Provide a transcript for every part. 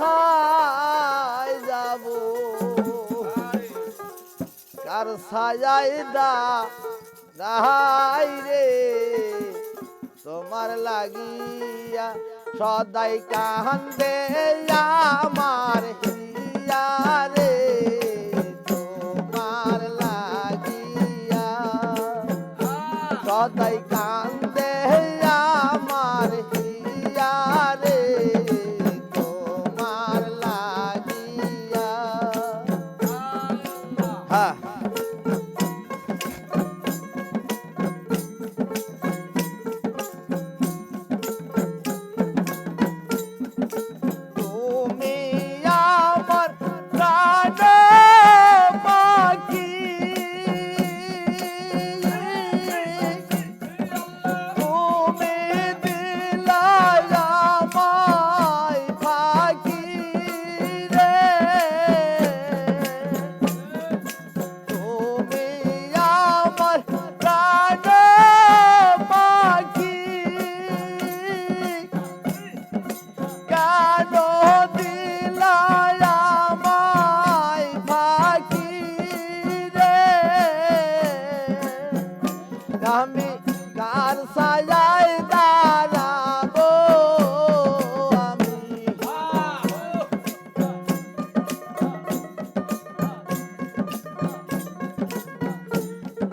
কোথায় যাব? কার সাজাই দা রে? তোমার লাগিয়া সদাই কাহান্দে আমার হিয়া রে তোমার লাগিয়া সদাই কান্দে 啊。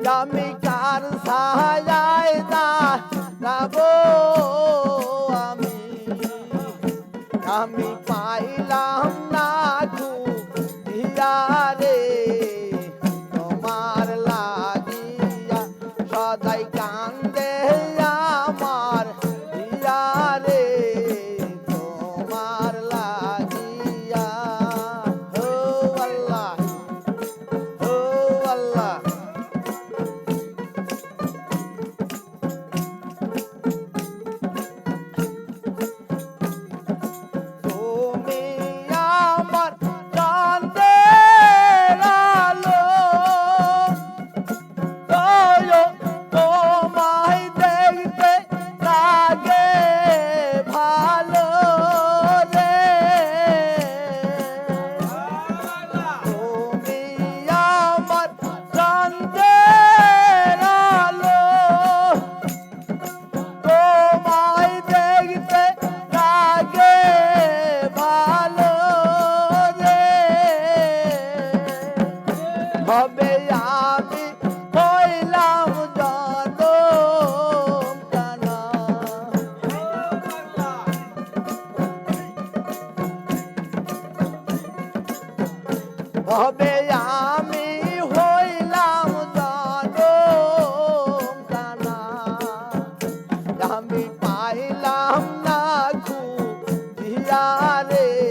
আমি কার সাহায্য দা রাবো রে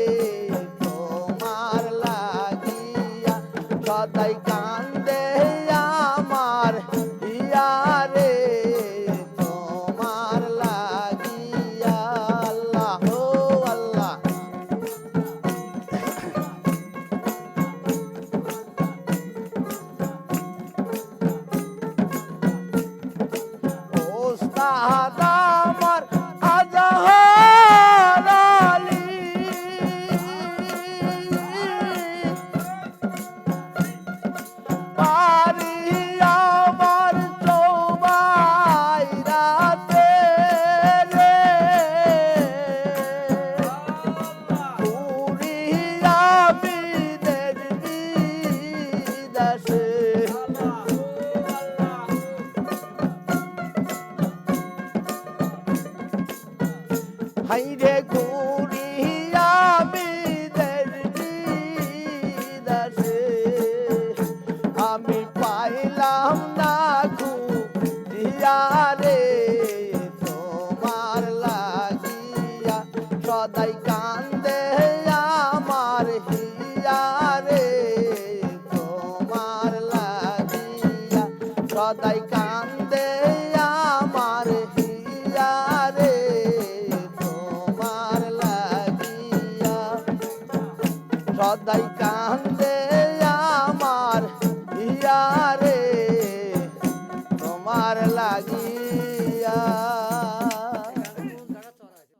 হাইরে ঘুম